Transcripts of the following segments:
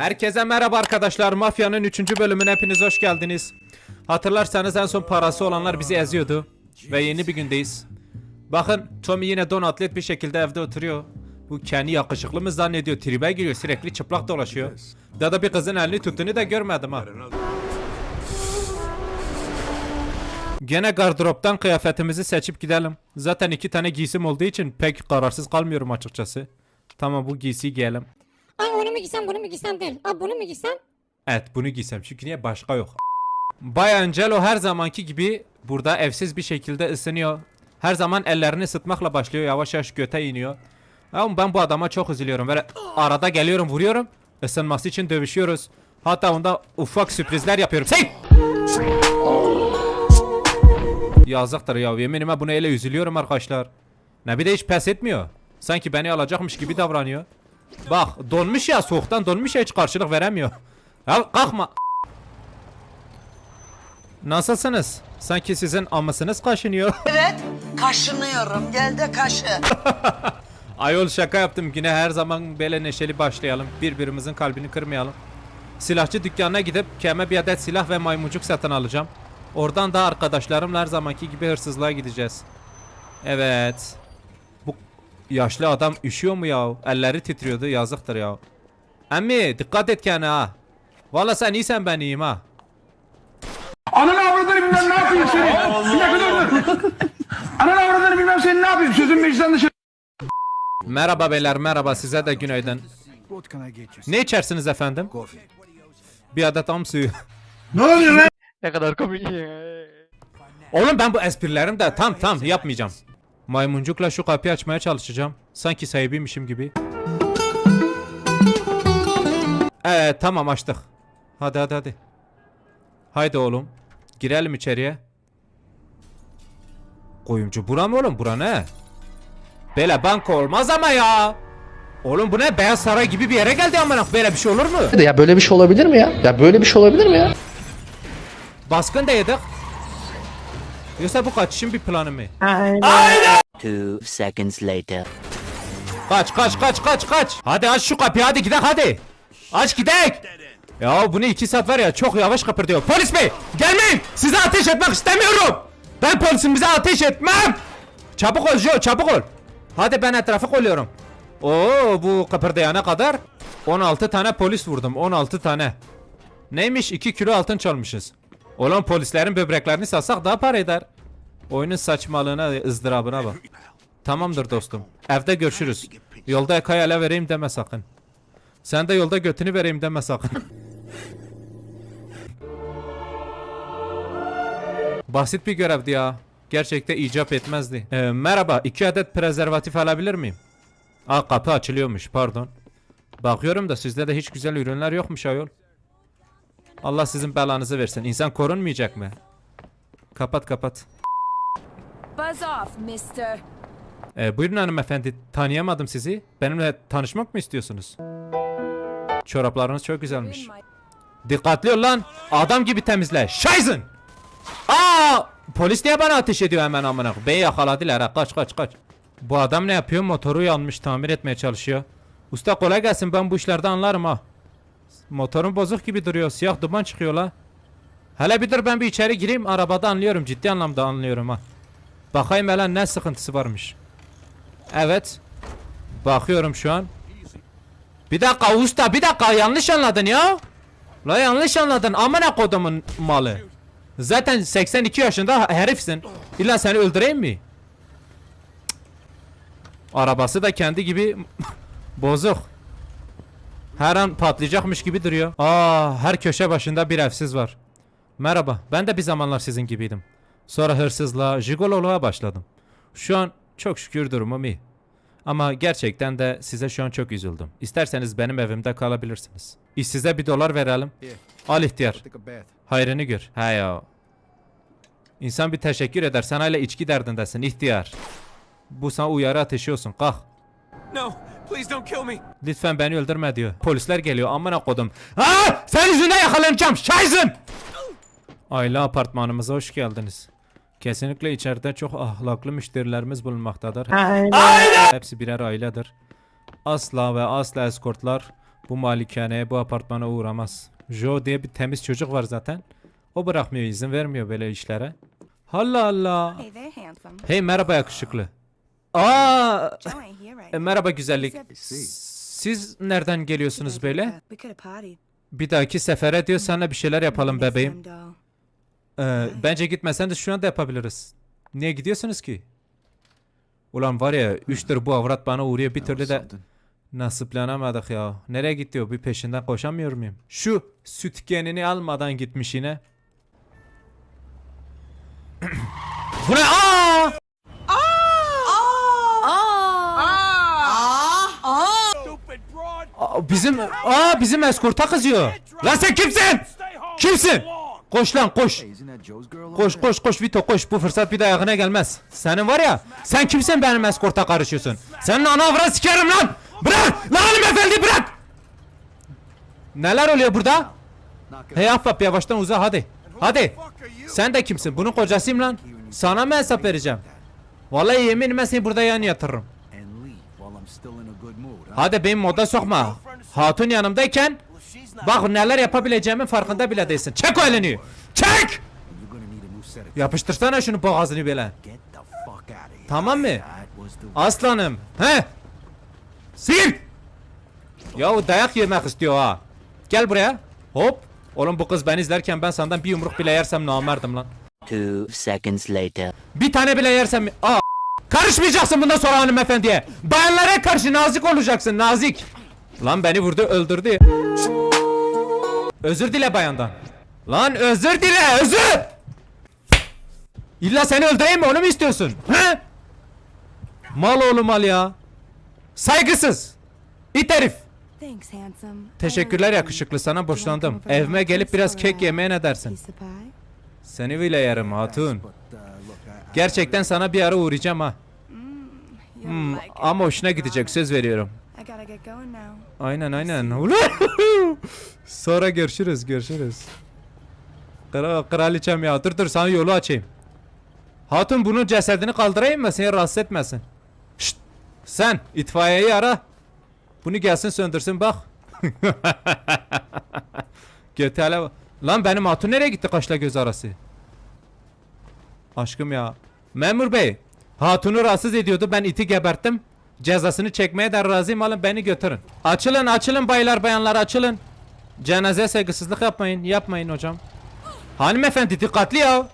Herkese merhaba arkadaşlar. Mafyanın 3. bölümüne hepiniz hoş geldiniz. Hatırlarsanız en son parası olanlar bizi eziyordu. Ve yeni bir gündeyiz. Bakın Tommy yine don atlet bir şekilde evde oturuyor. Bu kendi yakışıklı mı zannediyor? Tribe giriyor sürekli çıplak dolaşıyor. Daha da bir kızın elini tuttuğunu da görmedim ha. Gene gardıroptan kıyafetimizi seçip gidelim. Zaten iki tane giysim olduğu için pek kararsız kalmıyorum açıkçası. Tamam bu giysiyi giyelim. Ay onu mu giysem bunu mu giysem değil. Abi bunu mu giysem? Evet bunu giysem çünkü niye başka yok. Bay Angelo her zamanki gibi burada evsiz bir şekilde ısınıyor. Her zaman ellerini sıtmakla başlıyor yavaş yavaş göte iniyor. Ama ben bu adama çok üzülüyorum. Böyle arada geliyorum vuruyorum. Isınması için dövüşüyoruz. Hatta onda ufak sürprizler yapıyorum. Sen! Yazıktır ya yeminime buna öyle üzülüyorum arkadaşlar. Ne bir de hiç pes etmiyor. Sanki beni alacakmış gibi davranıyor. Bak donmuş ya soğuktan donmuş ya hiç karşılık veremiyor. Ya kalkma. Nasılsınız? Sanki sizin amısınız kaşınıyor. Evet, kaşınıyorum. Gel de kaşı. Ayol şaka yaptım yine her zaman böyle neşeli başlayalım. Birbirimizin kalbini kırmayalım. Silahçı dükkanına gidip keme bir adet silah ve maymuncuk satın alacağım. Oradan da arkadaşlarımla her zamanki gibi hırsızlığa gideceğiz. Evet. Yaşlı adam üşüyor mu ya? Elleri titriyordu yazıktır ya. Emmi dikkat et kendine ha. Valla sen iyisen ben iyiyim ha. Ananı avradını bilmem ne yapayım seni. Bir dakika dur dur. Ananı avradını bilmem seni ne yapayım. Sözün meclisten dışarı. Merhaba beyler merhaba size de günaydın. Ne içersiniz efendim? Bir adet am suyu. Ne oluyor lan? Oğlum ben bu esprilerim de tam tam yapmayacağım. Maymuncukla şu kapıyı açmaya çalışacağım. Sanki sahibiymişim gibi. Evet tamam açtık. Hadi hadi hadi. Haydi oğlum. Girelim içeriye. Kuyumcu bura mı oğlum? Bura ne? Böyle banka olmaz ama ya. Oğlum bu ne? Beyaz Saray gibi bir yere geldi amına. Böyle bir şey olur mu? Ya böyle bir şey olabilir mi ya? Ya böyle bir şey olabilir mi ya? Baskın da yedik. Yoksa bu kaçışın bir planı mı? Two seconds later. Kaç kaç kaç kaç kaç. Hadi aç şu kapıyı hadi gidelim hadi. Aç gidelim. Ya bunu iki saat var ya çok yavaş kıpırdıyor. Polis bey gelmeyin. Size ateş etmek istemiyorum. Ben polisim bize ateş etmem. Çabuk ol Joe çabuk ol. Hadi ben etrafı kolluyorum. Oo bu kıpırdayana kadar 16 tane polis vurdum 16 tane. Neymiş 2 kilo altın çalmışız. Olan polislerin böbreklerini satsak daha para eder. Oyunun saçmalığına ızdırabına bak. Tamamdır dostum. Evde görüşürüz. Yolda Eka'ya ele vereyim deme sakın. Sen de yolda götünü vereyim deme sakın. Basit bir görevdi ya. Gerçekte icap etmezdi. Ee, merhaba, iki adet prezervatif alabilir miyim? Aa kapı açılıyormuş, pardon. Bakıyorum da sizde de hiç güzel ürünler yokmuş ayol. Allah sizin belanızı versin. İnsan korunmayacak mı? Kapat kapat. Buzz off, mister. Ee, buyurun hanımefendi. Tanıyamadım sizi. Benimle tanışmak mı istiyorsunuz? Çoraplarınız çok güzelmiş. Dikkatli ol lan. Adam gibi temizle. Şayzın. Aa! Polis niye bana ateş ediyor hemen amına? Bey yakaladılar ha. Kaç kaç kaç. Bu adam ne yapıyor? Motoru yanmış tamir etmeye çalışıyor. Usta kolay gelsin. Ben bu işlerde anlarım ha. Motorun bozuk gibi duruyor. Siyah duman çıkıyor la. Hele bir dur ben bir içeri gireyim. Arabada anlıyorum. Ciddi anlamda anlıyorum ha. Bakayım hele ne sıkıntısı varmış. Evet. Bakıyorum şu an. Bir dakika usta bir dakika yanlış anladın ya. La yanlış anladın amına kodumun malı. Zaten 82 yaşında herifsin. İlla seni öldüreyim mi? Arabası da kendi gibi bozuk. Her an patlayacakmış gibi duruyor. Aa, her köşe başında bir evsiz var. Merhaba, ben de bir zamanlar sizin gibiydim. Sonra hırsızlığa, jigololuğa başladım. Şu an çok şükür durumum iyi. Ama gerçekten de size şu an çok üzüldüm. İsterseniz benim evimde kalabilirsiniz. İşsize bir dolar verelim. Al ihtiyar. Hayrını gör. He ya. İnsan bir teşekkür eder. Sen hala içki derdindesin ihtiyar. Bu sana uyarı ateşi olsun. Kalk. No, please don't kill me. Lütfen beni öldürme diyor. Polisler geliyor amına kodum. Ha! Sen yüzünden yakalanacağım. Şayzın! Aile apartmanımıza hoş geldiniz. Kesinlikle içeride çok ahlaklı müşterilerimiz bulunmaktadır. Hepsi birer ailedir. Asla ve asla eskortlar bu malikaneye, bu apartmana uğramaz. Joe diye bir temiz çocuk var zaten. O bırakmıyor, izin vermiyor böyle işlere. Allah Allah. Hey merhaba yakışıklı. Aa, e, merhaba güzellik. Siz nereden geliyorsunuz böyle? Bir dahaki sefere diyor sana bir şeyler yapalım bebeğim. Ee, bence gitmesen de şu anda yapabiliriz. Niye gidiyorsunuz ki? Ulan var ya 3'tür bu avrat bana uğruyor bir türlü de nasiplanamadık ya. Nereye gitti o bir peşinden koşamıyor muyum? Şu sütgenini almadan gitmiş yine. bu ne? Aa! Aa, Bizim aa bizim eskorta kızıyor. Lan sen kimsin? Kimsin? Koş lan koş. Koş koş koş Vito koş bu fırsat bir daha ayağına gelmez. Senin var ya sen kimsin benim eskorta karışıyorsun? Senin ana avrat sikerim lan. Bırak lan hanımefendi bırak. Neler oluyor burada? Hey ahbap yavaştan uza hadi. Hadi. Sen de kimsin? Bunun kocasıyım lan. Sana mı hesap vereceğim? Vallahi yeminime seni burada yan yatırırım. Hadi benim moda sokma. Hatun yanımdayken bak neler yapabileceğimin farkında bile değilsin. Çek o elini. Çek. Yapıştırsana şunu boğazını here. Tamam mı? Aslanım. He? Sil. Yahu dayak yemek istiyor ha. Gel buraya. Hop. Oğlum bu kız beni izlerken ben senden bir yumruk bile yersem namerdim lan. Two seconds later. Bir tane bile yersem... Aa. Karışmayacaksın bundan sonra hanımefendiye. Bayanlara karşı nazik olacaksın nazik. Lan beni vurdu öldürdü. Özür dile bayandan. Lan özür dile özür. İlla seni öldüreyim mi onu mu istiyorsun? He? Mal oğlu mal ya. Saygısız. İt herif. Teşekkürler yakışıklı sana borçlandım. Evime gelip biraz kek yemeye ne dersin? Seni bile yerim hatun. Uh, Gerçekten sana bir ara uğrayacağım ha. Hmm, it. ama hoşuna gidecek söz veriyorum. I gotta get going now. Aynen aynen. Sonra görüşürüz görüşürüz. Kral, kraliçem ya dur dur sana yolu açayım. Hatun bunun cesedini kaldırayım mı seni rahatsız etmesin. Şşt! Sen itfaiyeyi ara. Bunu gelsin söndürsün bak. Götele bak. Lan benim hatun nereye gitti kaşla göz arası? Aşkım ya. Memur bey. Hatunu rahatsız ediyordu ben iti geberttim. Cezasını çekmeye de razıyım alın beni götürün. Açılın açılın baylar bayanlar açılın. Cenaze saygısızlık yapmayın yapmayın hocam. Hanımefendi dikkatli ya.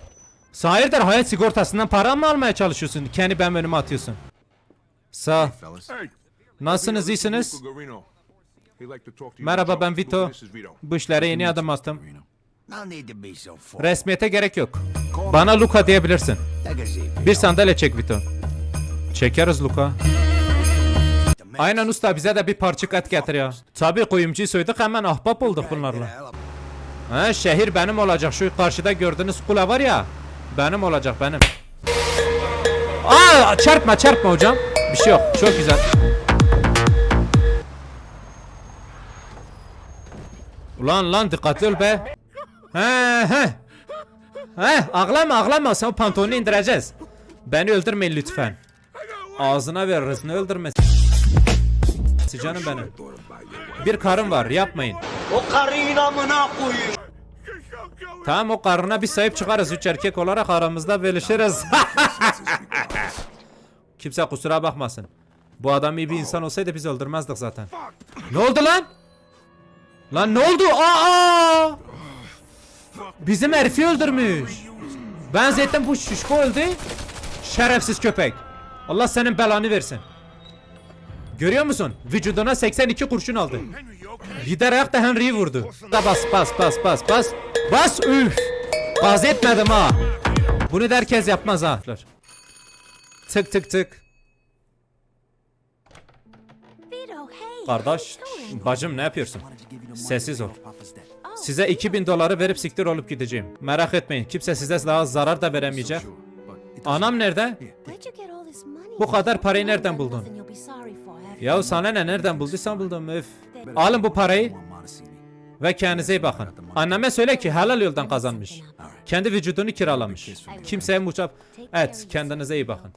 Hayırdır hayat sigortasından para mı almaya çalışıyorsun? Kendi ben önüme atıyorsun. Sağ. Nasılsınız iyisiniz? Merhaba ben Vito. Bu işlere yeni adım attım. Resmiyete gerek yok. Bana Luka diyebilirsin. Bir sandalye çek Vito. Çekeriz Luka. Aynen usta bize de bir parça et getir ya. Tabi kuyumcuyu soyduk hemen ahbap olduk bunlarla. Ha, şehir benim olacak. Şu karşıda gördüğünüz kule var ya. Benim olacak benim. Aa çarpma çarpma hocam. Bir şey yok. Çok güzel. Ulan lan dikkatli ol be. He he. He ağlama ağlama sen pantolonu indireceğiz. Beni öldürmeyin lütfen. Ağzına veririz ne öldürmesi. Canım benim. Bir karım var yapmayın. O karıyı amına koyayım. Tamam o karına bir sahip çıkarız. Üç erkek olarak aramızda bölüşürüz. Kimse kusura bakmasın. Bu adam iyi bir insan olsaydı biz öldürmezdik zaten. Ne oldu lan? Lan ne oldu? Aa! Bizim herifi öldürmüş. Ben zaten bu şişko öldü. Şerefsiz köpek. Allah senin belanı versin. Görüyor musun? Vücuduna 82 kurşun aldı. Gider ayakta Henry'yi vurdu. Da bas bas bas bas bas. Bas üf. Gaz etmedim ha. Bunu da herkes yapmaz ha. Tık tık tık. Kardeş, bacım ne yapıyorsun? Sessiz ol. Size 2000 doları verip siktir olup gideceğim. Merak etmeyin, kimse size daha zarar da veremeyecek. Anam nerede? Bu kadar parayı nereden buldun? Ya sana ne nereden bulduysan buldum öf. Alın bu parayı ve kendinize iyi bakın. Anneme söyle ki helal yoldan kazanmış. Kendi vücudunu kiralamış. Kimseye muçap... Evet kendinize iyi bakın.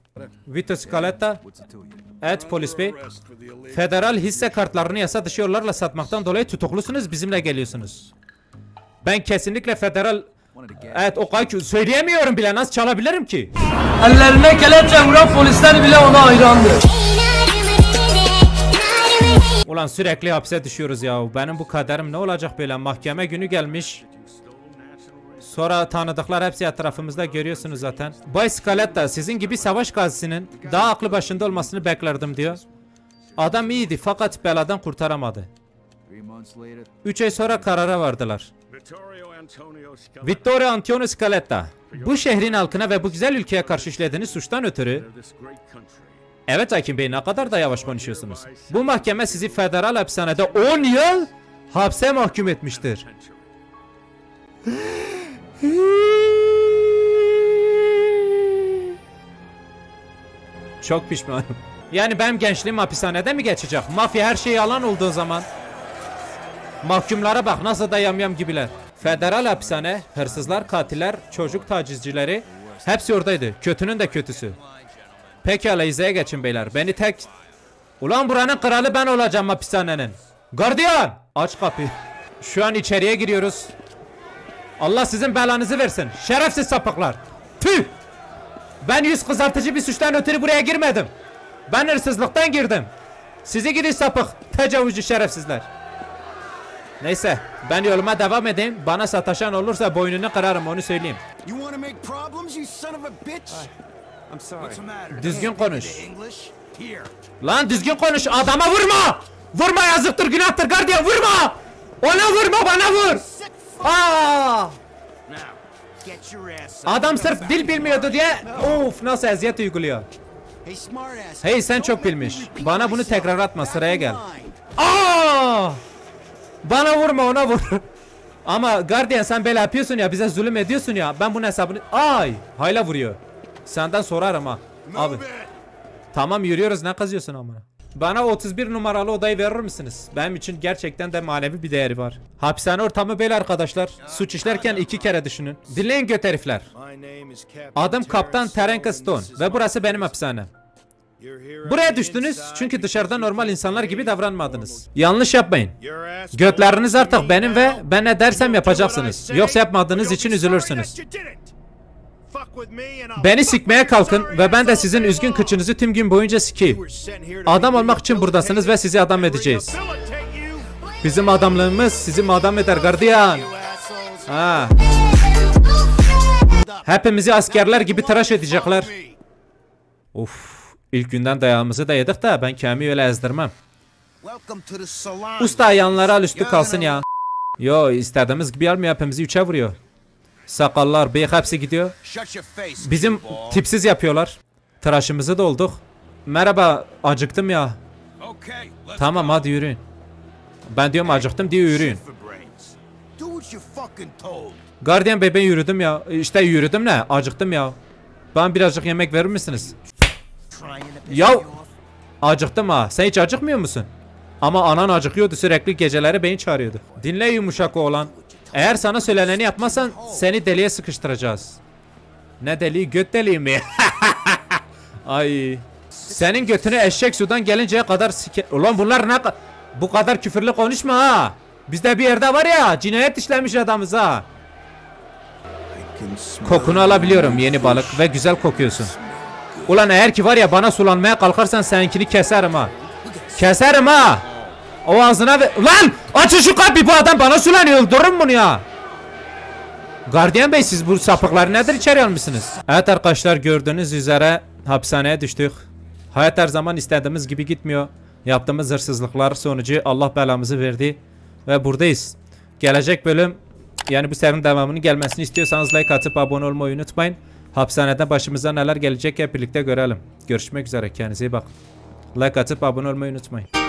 Vito Scaletta? Evet polis bey. Federal hisse kartlarını yasa dışı yollarla satmaktan dolayı tutuklusunuz bizimle geliyorsunuz. Ben kesinlikle federal Evet o kadar söyleyemiyorum bile nasıl çalabilirim ki? Ellerine kelepçe vuran polisler bile ona hayrandı. Ulan sürekli hapse düşüyoruz ya. Benim bu kaderim ne olacak böyle? Mahkeme günü gelmiş. Sonra tanıdıklar hepsi etrafımızda görüyorsunuz zaten. Bay Scaletta sizin gibi savaş gazisinin daha aklı başında olmasını beklerdim diyor. Adam iyiydi fakat beladan kurtaramadı. 3 ay sonra karara vardılar. Vittorio Antonio Scaletta. Bu şehrin halkına ve bu güzel ülkeye karşı işlediğiniz suçtan ötürü Evet Hakim Bey ne kadar da yavaş konuşuyorsunuz. Bu mahkeme sizi federal hapishanede 10 yıl hapse mahkum etmiştir. Çok pişmanım. Yani benim gençliğim hapishanede mi geçecek? Mafya her şey yalan olduğu zaman. Mahkumlara bak nasıl da yamyam gibiler. Federal hapishane, hırsızlar, katiller, çocuk tacizcileri hepsi oradaydı. Kötünün de kötüsü. Pekala izleye geçin beyler. Beni tek... Ulan buranın kralı ben olacağım hapishanenin. Gardiyan! Aç kapıyı. Şu an içeriye giriyoruz. Allah sizin belanızı versin. Şerefsiz sapıklar. Tüh! Ben yüz kızartıcı bir suçtan ötürü buraya girmedim. Ben hırsızlıktan girdim. Sizi gidi sapık. Tecavüzcü şerefsizler. Neyse ben yoluma devam edeyim. Bana sataşan olursa boynunu kırarım onu söyleyeyim. You want to make problems, you son of a bitch? Düzgün konuş. Lan düzgün konuş adama vurma! Vurma yazıktır günahtır gardiyan vurma! Ona vurma bana vur! Aa! Adam sırf dil bilmiyordu diye of nasıl eziyet uyguluyor. Hey, smart ass. Hey sen çok bilmiş. Bana bunu tekrar atma sıraya gel. Aa! Bana vurma ona vur. Ama gardiyan sen böyle yapıyorsun ya bize zulüm ediyorsun ya. Ben bunun hesabını... Ay! Hayla vuruyor. Senden sorarım ha. Abi. Tamam yürüyoruz ne kazıyorsun ama. Bana 31 numaralı odayı verir misiniz? Benim için gerçekten de manevi bir değeri var. Hapishane ortamı böyle arkadaşlar. Suç işlerken iki kere düşünün. Dinleyin göt herifler. Adım Kaptan Terence Stone ve burası benim hapishanem. Buraya düştünüz çünkü dışarıda normal insanlar gibi davranmadınız. Yanlış yapmayın. Götleriniz artık benim ve ben ne dersem yapacaksınız. Yoksa yapmadığınız için üzülürsünüz. Beni sikmeye kalkın ve ben de sizin üzgün kıçınızı tüm gün boyunca sikeyim. Adam olmak için buradasınız ve sizi adam edeceğiz. Bizim adamlığımız sizi adam eder gardiyan. Ha. Hepimizi askerler gibi tıraş edecekler. Of. İlk günden dayağımızı da yedik de ben kendimi öyle salon. Usta ayağınları al üstü kalsın ya. Yo istediğimiz gibi almıyor hepimizi üçe vuruyor. Sakallar, bıyık hepsi gidiyor. Bizim tipsiz yapıyorlar. Tıraşımızı da olduk. Merhaba acıktım ya. Tamam hadi yürüyün. Ben diyorum acıktım diye yürüyün. Gardiyan bebeği yürüdüm ya. İşte yürüdüm ne? Acıktım ya. Bana birazcık yemek verir misiniz? Ya acıktım ha. Sen hiç acıkmıyor musun? Ama anan acıkıyordu sürekli geceleri beni çağırıyordu. Dinle yumuşak oğlan. Eğer sana söyleneni yapmazsan seni deliye sıkıştıracağız. Ne deliği göt deliği mi? Ay. Senin götüne eşek sudan gelinceye kadar sike... Ulan bunlar ne Bu kadar küfürlü konuşma ha. Bizde bir yerde var ya cinayet işlemiş adamız ha. Kokunu alabiliyorum yeni balık ve güzel kokuyorsun. Ulan eğer ki var ya bana sulanmaya kalkarsan seninkini keserim ha. Keserim ha. O ağzına ve... Lan! Açın şu kapıyı bu adam bana sulanıyor öldürürüm bunu ya. Gardiyan bey siz bu sapıkları nedir içeri almışsınız? Evet arkadaşlar gördüğünüz üzere hapishaneye düştük. Hayat her zaman istediğimiz gibi gitmiyor. Yaptığımız hırsızlıklar sonucu Allah belamızı verdi. Ve buradayız. Gelecek bölüm yani bu serinin devamının gelmesini istiyorsanız like atıp abone olmayı unutmayın. Hapishanede başımıza neler gelecek hep birlikte görelim. Görüşmek üzere kendinize iyi bakın. Like atıp abone olmayı unutmayın.